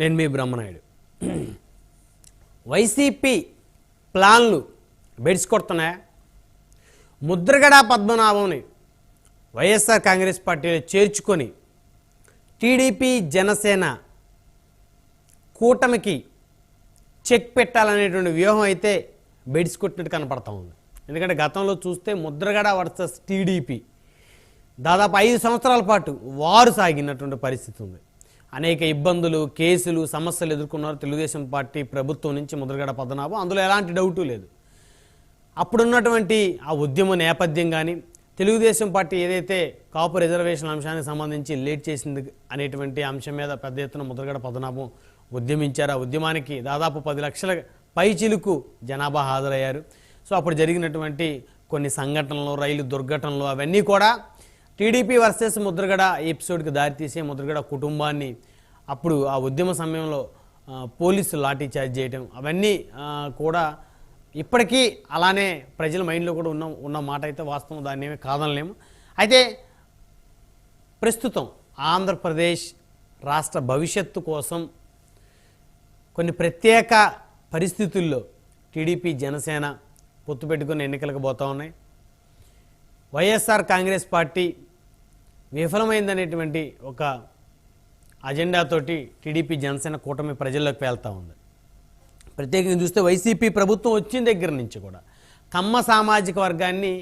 నేను మీ బ్రహ్మనాయుడు. వైసీపీ ప్లాన్లు బెడ్స్ కొడుతున్నాయా? ముద్రగడ పద్మనాభంని వైఎస్ఆర్ కాంగ్రెస్ పార్టీలో చేర్చుకొని టీడీపీ జనసేన కూటమికి చెక్ పెట్టాలనేటువంటి వ్యూహం అయితే బెడిసికొట్టినట్టు కనపడతా ఉంది. ఎందుకంటే గతంలో చూస్తే ముద్రగడ వర్సెస్ టీడీపీ దాదాపు ఐదు సంవత్సరాల పాటు వారు సాగినటువంటి పరిస్థితి ఉంది. అనేక ఇబ్బందులు కేసులు సమస్యలు ఎదుర్కొన్నారు తెలుగుదేశం పార్టీ ప్రభుత్వం నుంచి ముద్రగడ పద్మనాభం. అందులో ఎలాంటి డౌటు లేదు. అప్పుడున్నటువంటి ఆ ఉద్యమ నేపథ్యం కానీ తెలుగుదేశం పార్టీ ఏదైతే కాపు రిజర్వేషన్ అంశానికి సంబంధించి లేట్ చేసింది అనేటువంటి అంశం మీద పెద్ద ఎత్తున ముద్రగడ పద్మనాభం ఉద్యమించారు. ఆ ఉద్యమానికి దాదాపు పది లక్షల పైచిలుకు జనాభా హాజరయ్యారు. సో అప్పుడు జరిగినటువంటి కొన్ని సంఘటనలు రైలు దుర్ఘటనలు అవన్నీ కూడా టీడీపీ వర్సెస్ ముద్రగడ ఎపిసోడ్కి దారితీసే ముద్రగడ కుటుంబాన్ని అప్పుడు ఆ ఉద్యమ సమయంలో పోలీసులు లాఠీ చార్జ్ చేయటం అవన్నీ కూడా ఇప్పటికీ అలానే ప్రజల మైండ్లో కూడా ఉన్న ఉన్న మాట అయితే వాస్తవం దాన్ని ఏమీ కాదనలేము. అయితే ప్రస్తుతం ఆంధ్రప్రదేశ్ రాష్ట్ర భవిష్యత్తు కోసం కొన్ని ప్రత్యేక పరిస్థితుల్లో టీడీపీ జనసేన పొత్తు పెట్టుకుని ఎన్నికలకు పోతా ఉన్నాయి. వైఎస్ఆర్ కాంగ్రెస్ పార్టీ విఫలమైందనేటువంటి ఒక అజెండాతోటి టీడీపీ జనసేన కూటమి ప్రజల్లోకి వెళ్తూ ఉంది. ప్రత్యేకంగా చూస్తే వైసీపీ ప్రభుత్వం వచ్చిన దగ్గర నుంచి కూడా కమ్మ సామాజిక వర్గాన్ని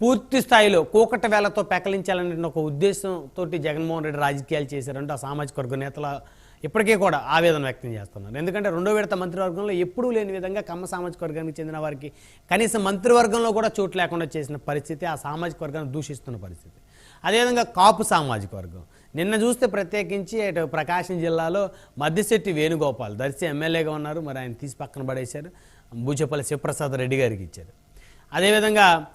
పూర్తి స్థాయిలో కూకట వేలతో పెకలించాలనే ఒక ఉద్దేశంతో జగన్మోహన్ రెడ్డి రాజకీయాలు చేశారంటే ఆ సామాజిక వర్గ నేతల ఇప్పటికీ కూడా ఆవేదన వ్యక్తం చేస్తున్నారు. ఎందుకంటే రెండో విడత మంత్రివర్గంలో ఎప్పుడూ లేని విధంగా కమ్మ సామాజిక వర్గానికి చెందిన వారికి కనీసం మంత్రివర్గంలో కూడా చోటు లేకుండా చేసిన పరిస్థితి ఆ సామాజిక వర్గాన్ని దూషిస్తున్న పరిస్థితి. అదేవిధంగా కాపు సామాజిక వర్గం. నిన్న చూస్తే ప్రత్యేకించి ఇటు ప్రకాశం జిల్లాలో మద్దిశెట్టి వేణుగోపాల్ దర్శి ఎమ్మెల్యేగా ఉన్నారు. మరి ఆయన తీసి పక్కన పడేశారు. బూచేపల్లి శివప్రసాద్ రెడ్డి గారికి ఇచ్చారు. అదేవిధంగా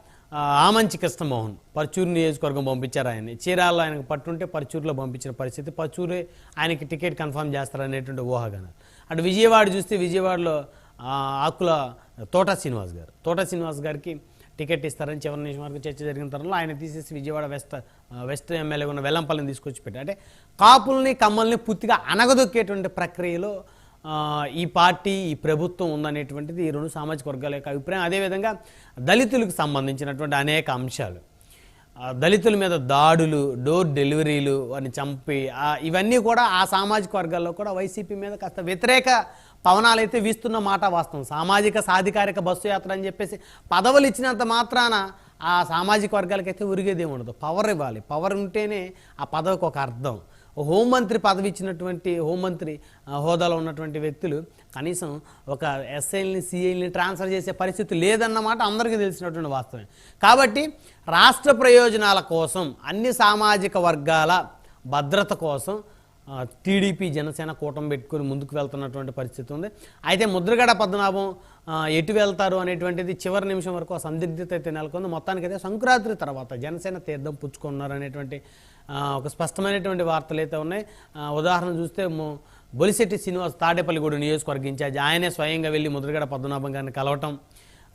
ఆమంచి కృష్ణమోహన్ పర్చూరు నియోజకవర్గం పంపించారు ఆయన్ని. చీరాల్లో ఆయనకు పట్టుంటే పర్చూరులో పంపించిన పరిస్థితి పర్చూరే ఆయనకి టికెట్ కన్ఫర్మ్ చేస్తారనేటువంటి ఊహాగానాలు. అటు విజయవాడ చూస్తే విజయవాడలో ఆకుల తోట శ్రీనివాస్ గారు తోట శ్రీనివాస్ గారికి టికెట్ ఇస్తారని చివరి నిమిషం వరకు చర్చ జరిగిన తరుణంలో ఆయన తీసేసి విజయవాడ వెస్ట్ వెస్ట్ ఎమ్మెల్యే ఉన్న వెల్లంపల్లిని తీసుకొచ్చి పెట్టారు అంటే కాపుల్ని కమ్మల్ని పూర్తిగా అనగదొక్కేటువంటి ప్రక్రియలో ఈ పార్టీ ఈ ప్రభుత్వం ఉందనేటువంటిది ఈ రెండు సామాజిక వర్గాల యొక్క అభిప్రాయం. అదేవిధంగా దళితులకు సంబంధించినటువంటి అనేక అంశాలు. దళితుల మీద దాడులు డోర్ డెలివరీలు వారిని చంపి ఇవన్నీ కూడా ఆ సామాజిక వర్గాల్లో కూడా వైసీపీ మీద కాస్త వ్యతిరేక పవనాలు అయితే వీస్తున్న మాట వాస్తవం. సామాజిక సాధికారిక బస్సు యాత్ర అని చెప్పేసి పదవులు ఇచ్చినంత మాత్రాన ఆ సామాజిక వర్గాలకైతే ఉరిగేదే ఉండదు. పవర్ ఇవ్వాలి. పవర్ ఉంటేనే ఆ పదవికి ఒక అర్థం. హోంమంత్రి పదవి ఇచ్చినటువంటి హోంమంత్రి హోదాలో ఉన్నటువంటి వ్యక్తులు కనీసం ఒక ఎస్ఐల్ని సిఐల్ని ట్రాన్స్ఫర్ చేసే పరిస్థితి లేదన్నమాట అందరికీ తెలిసినటువంటి వాస్తవం కాబట్టి రాష్ట్ర ప్రయోజనాల కోసం అన్ని సామాజిక వర్గాల భద్రత కోసం టీడీపీ జనసేన కూటమి పెట్టుకుని ముందుకు వెళ్తున్నటువంటి పరిస్థితి ఉంది. అయితే ముద్రగడ పద్మనాభం ఎటు వెళ్తారు అనేటువంటిది చివరి నిమిషం వరకు ఆ సందిగ్ధత అయితే నెలకొంది. మొత్తానికైతే సంక్రాంతి తర్వాత జనసేన తీర్థం పుచ్చుకున్నారు అనేటువంటి ఒక స్పష్టమైనటువంటి వార్తలు అయితే ఉన్నాయి. ఉదాహరణ చూస్తే బొలిశెట్టి శ్రీనివాస్ తాడేపల్లిగూడు నియోజకవర్గ ఇన్ఛార్జ్. ఆయనే స్వయంగా వెళ్ళి ముద్రగడ పద్మనాభం గారిని కలవటం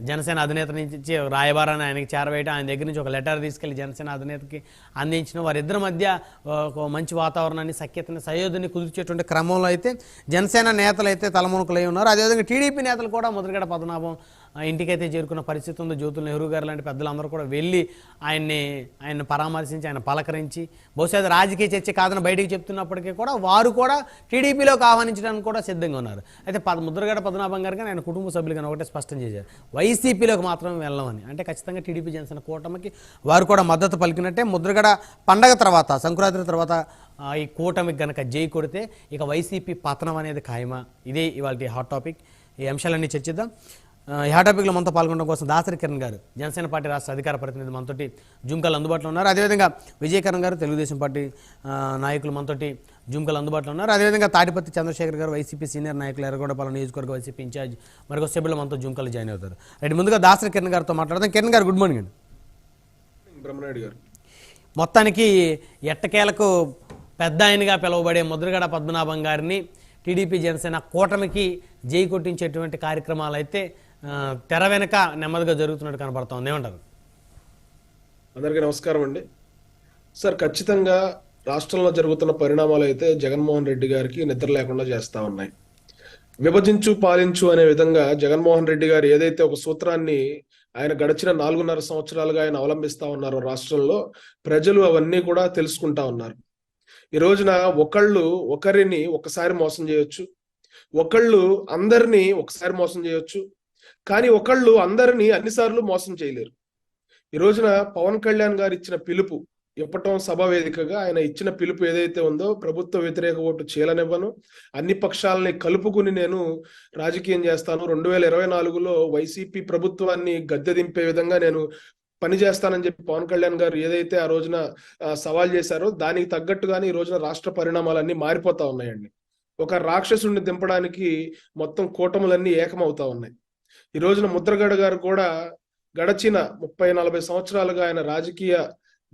జనసేన అధినేత నుంచి రాయబారాన్ని ఆయనకి చేరవేయటం ఆయన దగ్గర నుంచి ఒక లెటర్ తీసుకెళ్ళి జనసేన అధినేతకి అందించిన వారిద్దరి మధ్య ఒక మంచి వాతావరణాన్ని సఖ్యతని సయోధిని కుదిర్చేటువంటి క్రమంలో అయితే జనసేన నేతలు అయితే తలమునకలై ఉన్నారు. అదేవిధంగా టీడీపీ నేతలు కూడా ముద్రగడ పద్మనాభం ఇంటికైతే చేరుకున్న పరిస్థితి ఉంది. జ్యోతుల నెహ్రూ గారు లాంటి పెద్దలందరూ కూడా వెళ్ళి ఆయన్ని ఆయన పరామర్శించి ఆయన పలకరించి బహుశా అది రాజకీయ చర్చ కాదని బయటికి చెప్తున్నప్పటికీ కూడా వారు కూడా టీడీపీలోకి ఆహ్వానించడానికి కూడా సిద్ధంగా ఉన్నారు. అయితే పద ముద్రగడ పద్మనాభం గారు కానీ ఆయన కుటుంబ సభ్యులు కానీ ఒకటే స్పష్టం చేశారు. వై వైసీపీలోకి మాత్రం వెళ్ళమని అంటే ఖచ్చితంగా టీడీపీ జనసేన కూటమికి వారు కూడా మద్దతు పలికినట్టే ముద్రగడ పండగ తర్వాత సంక్రాంతి తర్వాత ఈ కూటమికి గనక జై కొడితే ఇక వైసీపీ పతనం అనేది ఖాయమా? ఇదే ఇవాళ హాట్ టాపిక్. ఈ అంశాలన్నీ చర్చిద్దాం. ఆ, ఈ హాట్ టాపిక్లో మనతో పాల్గొనడం కోసం దాసరి కిరణ్ గారు జనసేన పార్టీ రాష్ట్ర అధికార ప్రతినిధి మనతోటి జుంకలు అందుబాటులో ఉన్నారు. అదేవిధంగా విజయకరణ్ గారు తెలుగుదేశం పార్టీ నాయకులు మనతోటి జుంకలు అందుబాటులో ఉన్నారు. అదేవిధంగా తాటిపత్తి చంద్రశేఖర్ గారు వైసీపీ సీనియర్ నాయకులు ఎర్రగొండపాలెం నియోజకవర్గ వైసీపీ ఇన్ఛార్జ్ మరొక సభ్యులు మనతో జుంకలు జాయిన్ అవుతారు. రైట్ ముందుగా దాసరి కిరణ్ గారితో మాట్లాడదాం. కిరణ్ గారు గుడ్ మార్నింగ్ అండి. బ్రహ్మనాయుడు గారు. మొత్తానికి ఎట్టకేలకు పెద్ద ఆయనగా పిలువబడే ముద్రగడ పద్మనాభం గారిని టీడీపీ జనసేన కూటమికి జై కొట్టించేటువంటి కార్యక్రమాలు అయితే తెర వెనక నెమ్మదిగా జరుగుతున్నట్టు కనపడుతోంది ఏమంటారు? అందరికీ నమస్కారం అండి. సార్ ఖచ్చితంగా రాష్ట్రంలో జరుగుతున్న పరిణామాలు అయితే జగన్మోహన్ రెడ్డి గారికి నిద్ర లేకుండా చేస్తా ఉన్నాయి. విభజించు పాలించు అనే విధంగా జగన్మోహన్ రెడ్డి గారు ఏదైతే ఒక సూత్రాన్ని ఆయన గడిచిన నాలుగున్నర సంవత్సరాలుగా ఆయన అవలంబిస్తా ఉన్నారు రాష్ట్రంలో ప్రజలు అవన్నీ కూడా తెలుసుకుంటా ఉన్నారు. ఈ రోజున ఒకళ్ళు ఒకరిని ఒకసారి మోసం చేయొచ్చు ఒకళ్ళు అందరినీ ఒకసారి మోసం చేయొచ్చు కానీ ఒకళ్ళు అందరినీ అన్నిసార్లు మోసం చేయలేరు. ఈ రోజున పవన్ కళ్యాణ్ గారు ఇచ్చిన పిలుపు ఇప్పటం సభ వేదికగా ఆయన ఇచ్చిన పిలుపు ఏదైతే ఉందో ప్రభుత్వ వ్యతిరేక ఓటు చీలనివ్వను అన్ని పక్షాలని కలుపుకుని నేను రాజకీయం చేస్తాను. రెండు వేల ఇరవై నాలుగులో వైసీపీ ప్రభుత్వాన్ని గద్దె దింపే విధంగా నేను పని చేస్తానని చెప్పి పవన్ కళ్యాణ్ గారు ఏదైతే ఆ రోజున సవాల్ చేశారో దానికి తగ్గట్టుగానే ఈ రోజున రాష్ట్ర పరిణామాలన్నీ మారిపోతా ఉన్నాయండి. ఒక రాక్షసుడిని దింపడానికి మొత్తం కూటములన్నీ ఏకమవుతా ఉన్నాయి. ఈ రోజున ముద్రగడ గారు కూడా గడచిన ముప్పై నలభై సంవత్సరాలుగా ఆయన రాజకీయ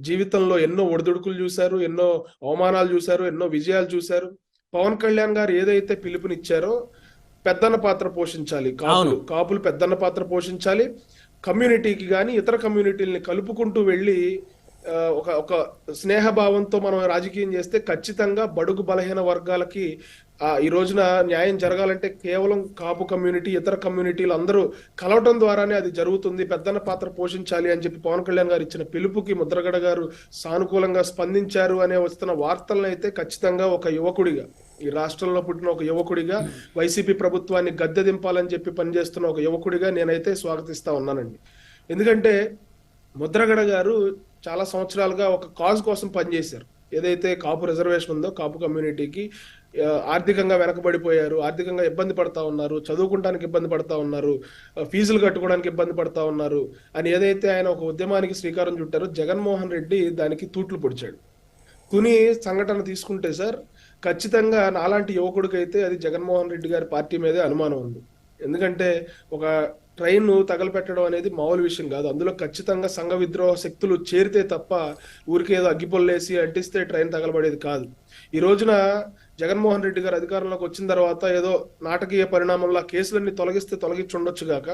జీవితంలో ఎన్నో ఒడిదుడుకులు చూశారు ఎన్నో అవమానాలు చూశారు ఎన్నో విజయాలు చూశారు. పవన్ కళ్యాణ్ గారు ఏదైతే పిలుపునిచ్చారో పెద్దన్న పాత్ర పోషించాలి. కాపులు కాపులు పెద్దన్న పాత్ర పోషించాలి. కమ్యూనిటీకి కానీ ఇతర కమ్యూనిటీలని కలుపుకుంటూ వెళ్ళి ఒక ఒక స్నేహభావంతో మనం రాజకీయం చేస్తే ఖచ్చితంగా బడుగు బలహీన వర్గాలకి ఈ రోజున న్యాయం జరగాలంటే కేవలం కాపు కమ్యూనిటీ ఇతర కమ్యూనిటీలు అందరూ కలవటం ద్వారానే అది జరుగుతుంది. పెద్దన్న పాత్ర పోషించాలి అని చెప్పి పవన్ కళ్యాణ్ గారు ఇచ్చిన పిలుపుకి ముద్రగడ గారు సానుకూలంగా స్పందించారు అనే వస్తున్న వార్తలను అయితే ఖచ్చితంగా ఒక యువకుడిగా ఈ రాష్ట్రంలో పుట్టిన ఒక యువకుడిగా వైసీపీ ప్రభుత్వాన్ని గద్దె దింపాలని చెప్పి పనిచేస్తున్న ఒక యువకుడిగా నేనైతే స్వాగతిస్తా ఉన్నానండి. ఎందుకంటే ముద్రగడ గారు చాలా సంవత్సరాలుగా ఒక కాజ్ కోసం పనిచేశారు. ఏదైతే కాపు రిజర్వేషన్ ఉందో కాపు కమ్యూనిటీకి ఆర్థికంగా వెనకబడిపోయారు ఆర్థికంగా ఇబ్బంది పడతా ఉన్నారు చదువుకుంటానికి ఇబ్బంది పడతా ఉన్నారు ఫీజులు కట్టుకోవడానికి ఇబ్బంది పడతా ఉన్నారు అని ఏదైతే ఆయన ఒక ఉద్యమానికి శ్రీకారం చుట్టారో జగన్మోహన్ రెడ్డి దానికి తూట్లు పొడిచాడు. తుని సంఘటన తీసుకుంటే సార్ ఖచ్చితంగా నాలాంటి యువకుడికైతే అది జగన్మోహన్ రెడ్డి గారి పార్టీ మీదే అనుమానం ఉంది. ఎందుకంటే ఒక ట్రైన్ తగలపెట్టడం అనేది మామూలు విషయం కాదు. అందులో ఖచ్చితంగా సంఘ విద్రోహ శక్తులు చేరితే తప్ప ఊరికేదో అగ్గిపొల్లేసి అంటిస్తే ట్రైన్ తగలబడేది కాదు. ఈ రోజున జగన్మోహన్ రెడ్డి గారు అధికారంలోకి వచ్చిన తర్వాత ఏదో నాటకీయ పరిణామంలో కేసులన్నీ తొలగిస్తే తొలగించి ఉండొచ్చు గాక.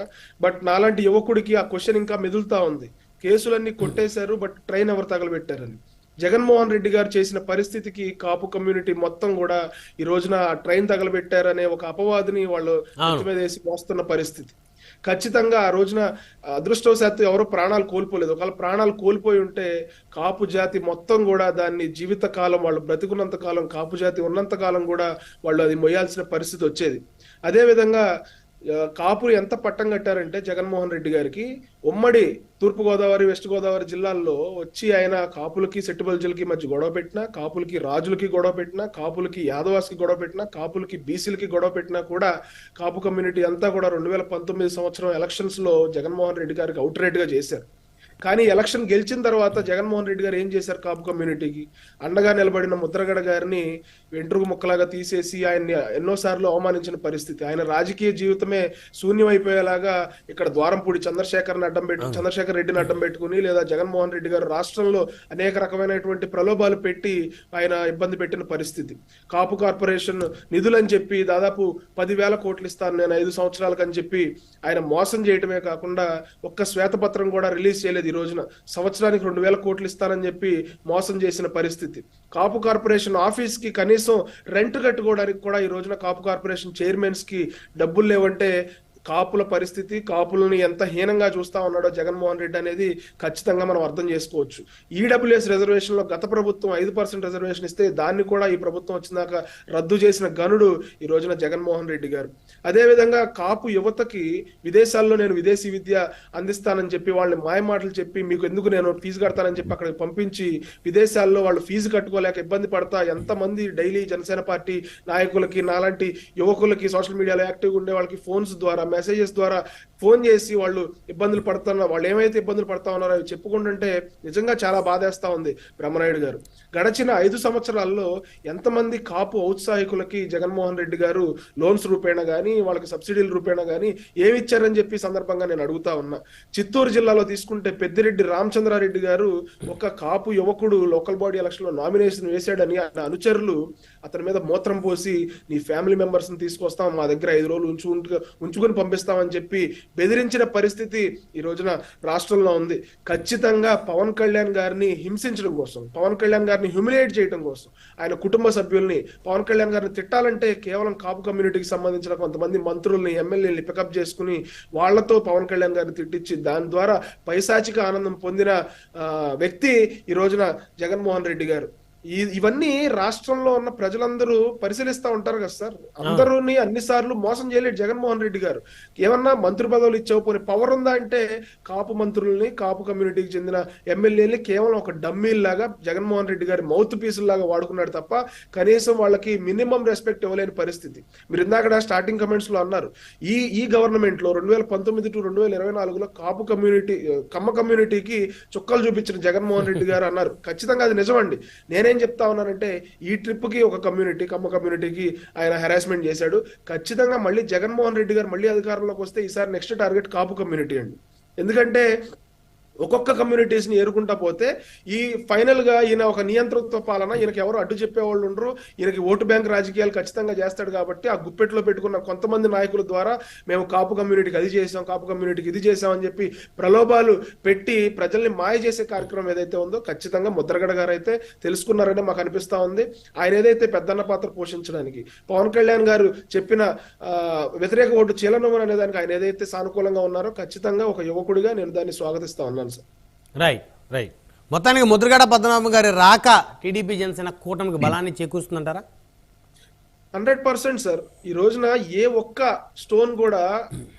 బట్ నాలాంటి యువకుడికి ఆ క్వశ్చన్ ఇంకా మెదులుతా ఉంది. కేసులన్నీ కొట్టేశారు బట్ ట్రైన్ ఎవరు తగలబెట్టారని. జగన్మోహన్ రెడ్డి గారు చేసిన పరిస్థితికి కాపు కమ్యూనిటీ మొత్తం కూడా ఈ రోజున ఆ ట్రైన్ తగలబెట్టారనే ఒక అపవాదిని వాళ్ళు మీద వేసి మోస్తున్న పరిస్థితి. ఖచ్చితంగా ఆ రోజున అదృష్టవశాత్తు ఎవరో ప్రాణాలు కోల్పోలేదు. ఒకవేళ ప్రాణాలు కోల్పోయి ఉంటే కాపు జాతి మొత్తం కూడా దాన్ని జీవిత కాలం వాళ్ళు బ్రతికున్నంత కాలం కాపు జాతి ఉన్నంత కాలం కూడా వాళ్ళు అది మొయ్యాల్సిన పరిస్థితి వచ్చేది. అదేవిధంగా కాపులు ఎంత పట్టం కట్టారంటే జగన్మోహన్ రెడ్డి గారికి ఉమ్మడి తూర్పుగోదావరి వెస్ట్ గోదావరి జిల్లాల్లో వచ్చి ఆయన కాపులకి సెట్టుబల్జులకి మధ్య గొడవ పెట్టినా కాపులకి రాజులకి గొడవ పెట్టినా కాపులకి యాదవాస్కి గొడవ పెట్టినా కాపులకి బీసీలకి గొడవ పెట్టినా కూడా కాపు కమ్యూనిటీ అంతా కూడా రెండు వేల పంతొమ్మిది సంవత్సరం ఎలక్షన్స్లో జగన్మోహన్ రెడ్డి గారికి అవుట్ రేట్గా చేశారు. కానీ ఎలక్షన్ గెలిచిన తర్వాత జగన్మోహన్ రెడ్డి గారు ఏం చేశారు కాపు కమ్యూనిటీకి? అండగా నిలబడిన ముద్రగడ గారిని వెంట్రుకు ముక్కలాగా తీసేసి ఆయన్ని ఎన్నోసార్లు అవమానించిన పరిస్థితి. ఆయన రాజకీయ జీవితమే శూన్యమైపోయేలాగా ఇక్కడ ద్వారంపూడి చంద్రశేఖర్ని అడ్డం పెట్టి చంద్రశేఖర్ రెడ్డిని అడ్డం పెట్టుకుని లేదా జగన్మోహన్ రెడ్డి గారు రాష్ట్రంలో అనేక రకమైనటువంటి ప్రలోభాలు పెట్టి ఆయన ఇబ్బంది పెట్టిన పరిస్థితి. కాపు కార్పొరేషన్ నిధులని చెప్పి దాదాపు పదివేల కోట్లు ఇస్తాను నేను ఐదు సంవత్సరాలకు అని చెప్పి ఆయన మోసం చేయటమే కాకుండా ఒక్క శ్వేతపత్రం కూడా రిలీజ్ చేయలేదు. రోజున సంవత్సరానికి రెండు వేల కోట్లు ఇస్తానని చెప్పి మోసం చేసిన పరిస్థితి. కాపు కార్పొరేషన్ ఆఫీస్కి కనీసం రెంట్ కట్టుకోవడానికి కూడా ఈ రోజున కాపు కార్పొరేషన్ చైర్మన్స్కి డబ్బులు లేవంటే కాపుల పరిస్థితి కాపులని ఎంత హీనంగా చూస్తా ఉన్నాడో జగన్మోహన్ రెడ్డి అనేది ఖచ్చితంగా మనం అర్థం చేసుకోవచ్చు. ఈడబ్ల్యూఎస్ రిజర్వేషన్లో గత ప్రభుత్వం ఐదు పర్సెంట్ రిజర్వేషన్ ఇస్తే దాన్ని కూడా ఈ ప్రభుత్వం వచ్చినాక రద్దు చేసిన గనుడు ఈ రోజున జగన్మోహన్ రెడ్డి గారు. అదేవిధంగా కాపు యువతకి విదేశాల్లో నేను విదేశీ విద్య అందిస్తానని చెప్పి వాళ్ళని మాయ మాటలు చెప్పి మీకు ఎందుకు నేను ఫీజు కడతానని చెప్పి అక్కడికి పంపించి విదేశాల్లో వాళ్ళు ఫీజు కట్టుకోలేక ఇబ్బంది పడతా ఎంతమంది డైలీ జనసేన పార్టీ నాయకులకి నాలాంటి యువకులకి సోషల్ మీడియాలో యాక్టివ్గా ఉండే వాళ్ళకి ఫోన్స్ ద్వారా మెసేజెస్ ద్వారా ఫోన్ చేసి వాళ్ళు ఇబ్బందులు పడుతున్న వాళ్ళు ఏమైతే ఇబ్బందులు పడతా ఉన్నారో అవి చెప్పుకుంటుంటే నిజంగా చాలా బాధేస్తా ఉంది బ్రహ్మనాయుడు గారు. గడచిన ఐదు సంవత్సరాల్లో ఎంతమంది కాపు ఔత్సాహికులకి జగన్మోహన్ రెడ్డి గారు లోన్స్ రూపేణా కానీ వాళ్ళకి సబ్సిడీల రూపేణా కానీ ఏమి ఇచ్చారని చెప్పి సందర్భంగా నేను అడుగుతా ఉన్నా. చిత్తూరు జిల్లాలో తీసుకుంటే పెద్దిరెడ్డి రామచంద్రారెడ్డి గారు ఒక కాపు యువకుడు లోకల్ బాడీ ఎలక్షన్లో నామినేషన్ వేశాడని ఆయన అనుచరులు అతని మీద మూత్రం పోసి నీ ఫ్యామిలీ మెంబర్స్ని తీసుకొస్తాం మా దగ్గర ఐదు రోజులు ఉంచు ఉంచుకొని పంపిస్తామని చెప్పి బెదిరించిన పరిస్థితి ఈ రోజున రాష్ట్రంలో ఉంది. ఖచ్చితంగా పవన్ కళ్యాణ్ గారిని హింసించడం కోసం పవన్ కళ్యాణ్ గారిని హ్యూమిలేట్ చేయడం కోసం ఆయన కుటుంబ సభ్యుల్ని పవన్ కళ్యాణ్ గారిని తిట్టాలంటే కేవలం కాపు కమ్యూనిటీకి సంబంధించిన కొంతమంది మంత్రుల్ని ఎమ్మెల్యేని పికప్ చేసుకుని వాళ్ళతో పవన్ కళ్యాణ్ గారిని తిట్టించి దాని ద్వారా పైశాచిక ఆనందం పొందిన వ్యక్తి ఈ రోజున జగన్మోహన్ రెడ్డి గారు. ఇవన్నీ రాష్ట్రంలో ఉన్న ప్రజలందరూ పరిశీలిస్తా ఉంటారు కదా సార్. అందరూని అన్ని సార్లు మోసం చేయలేడు జగన్మోహన్ రెడ్డి గారు. ఏమన్నా మంత్రి పదవులు ఇచ్చావు పోనీ పవర్ ఉందా అంటే కాపు మంత్రుల్ని కాపు కమ్యూనిటీకి చెందిన ఎమ్మెల్యేని కేవలం ఒక డమ్మీల్లాగా జగన్మోహన్ రెడ్డి గారి మౌత్ పీసుల్లాగా వాడుకున్నాడు తప్ప కనీసం వాళ్ళకి మినిమం రెస్పెక్ట్ ఇవ్వలేని పరిస్థితి. మీరు ఇందాక స్టార్టింగ్ కమెంట్స్లో అన్నారు. ఈ ఈ గవర్నమెంట్లో రెండు వేల పంతొమ్మిది టు రెండు వేల ఇరవై నాలుగులో కాపు కమ్యూనిటీ కమ్మ కమ్యూనిటీకి చుక్కలు చూపించిన జగన్మోహన్ రెడ్డి గారు అన్నారు. ఖచ్చితంగా అది నిజమండి. నేనే చెప్తా ఉన్నానంటే ఈ ట్రిప్కి ఒక కమ్యూనిటీ కమ్మ కమ్యూనిటీకి ఆయన హెరాస్మెంట్ చేశాడు. ఖచ్చితంగా మళ్ళీ జగన్మోహన్ రెడ్డి గారు మళ్ళీ అధికారంలోకి వస్తే ఈసారి నెక్స్ట్ టార్గెట్ కాపు కమ్యూనిటీ అండి. ఎందుకంటే ఒక్కొక్క కమ్యూనిటీస్ని ఏరుకుంటా పోతే ఈ ఫైనల్గా ఈయన ఒక నియంతృత్వ పాలన ఈయనకి ఎవరు అడ్డు చెప్పేవాళ్ళు ఉండరు. ఈయనకి ఓటు బ్యాంక్ రాజకీయాలు ఖచ్చితంగా చేస్తాడు కాబట్టి ఆ గుప్పెట్లో పెట్టుకున్న కొంతమంది నాయకుల ద్వారా మేము కాపు కమ్యూనిటీకి అది చేసాం కాపు కమ్యూనిటీకి ఇది చేసాం అని చెప్పి ప్రలోభాలు పెట్టి ప్రజల్ని మాయ చేసే కార్యక్రమం ఏదైతే ఉందో ఖచ్చితంగా ముద్రగడ గారు అయితే తెలుసుకున్నారని మాకు అనిపిస్తా ఉంది. ఆయన ఏదైతే పెద్దన్న పాత్ర పోషించడానికి పవన్ కళ్యాణ్ గారు చెప్పిన వ్యతిరేక ఓటు చీలనమని అనే దానికి ఆయన ఏదైతే సానుకూలంగా ఉన్నారో ఖచ్చితంగా ఒక యువకుడిగా నేను దాన్ని స్వాగతిస్తా ఉన్నాను. సార్ రైట్ రైట్ మొత్తానికి ముద్రగడ పద్మనాభం గారి రాక టీడీపీ జనసేన కూటమికి బలాన్ని చేకూరుస్తుందంటారా? Hundred percent sir. ఈ రోజున ఏ ఒక్క స్టోన్ కూడా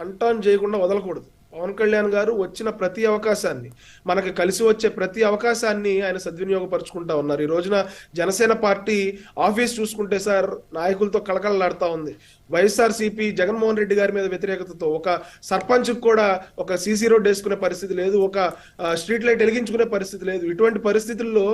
అంటాన్ చేయకుండా వదలకూడదు. పవన్ కళ్యాణ్ గారు వచ్చిన ప్రతి అవకాశాన్ని మనకి కలిసి వచ్చే ప్రతి అవకాశాన్ని ఆయన సద్వినియోగపరుచుకుంటా ఉన్నారు. ఈ రోజున జనసేన పార్టీ ఆఫీస్ చూసుకుంటే సార్ నాయకులతో కళకళలాడుతా ఉంది. వైఎస్ఆర్సీపీ జగన్మోహన్ రెడ్డి గారి మీద వ్యతిరేకతతో ఒక సర్పంచ్ కూడా ఒక సీసీ రోడ్ వేసుకునే పరిస్థితి లేదు ఒక స్ట్రీట్ లైట్ వెలిగించుకునే పరిస్థితి లేదు. ఇటువంటి పరిస్థితుల్లో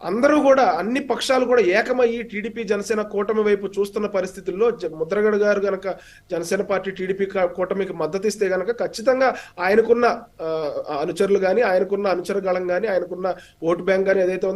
అందరూ కూడా అన్ని పక్షాలు కూడా ఏకమయ్యి టీడీపీ జనసేన కూటమి వైపు చూస్తున్న పరిస్థితుల్లో ముద్రగడ గారు గనక జనసేన పార్టీ టీడీపీ కూటమికి మద్దతు ఇస్తే గనక ఖచ్చితంగా ఆయనకున్న అనుచరులు గాని ఆయనకున్న అనుచర గళం గాని ఆయనకున్న ఓటు బ్యాంక్ గాని ఏదైతే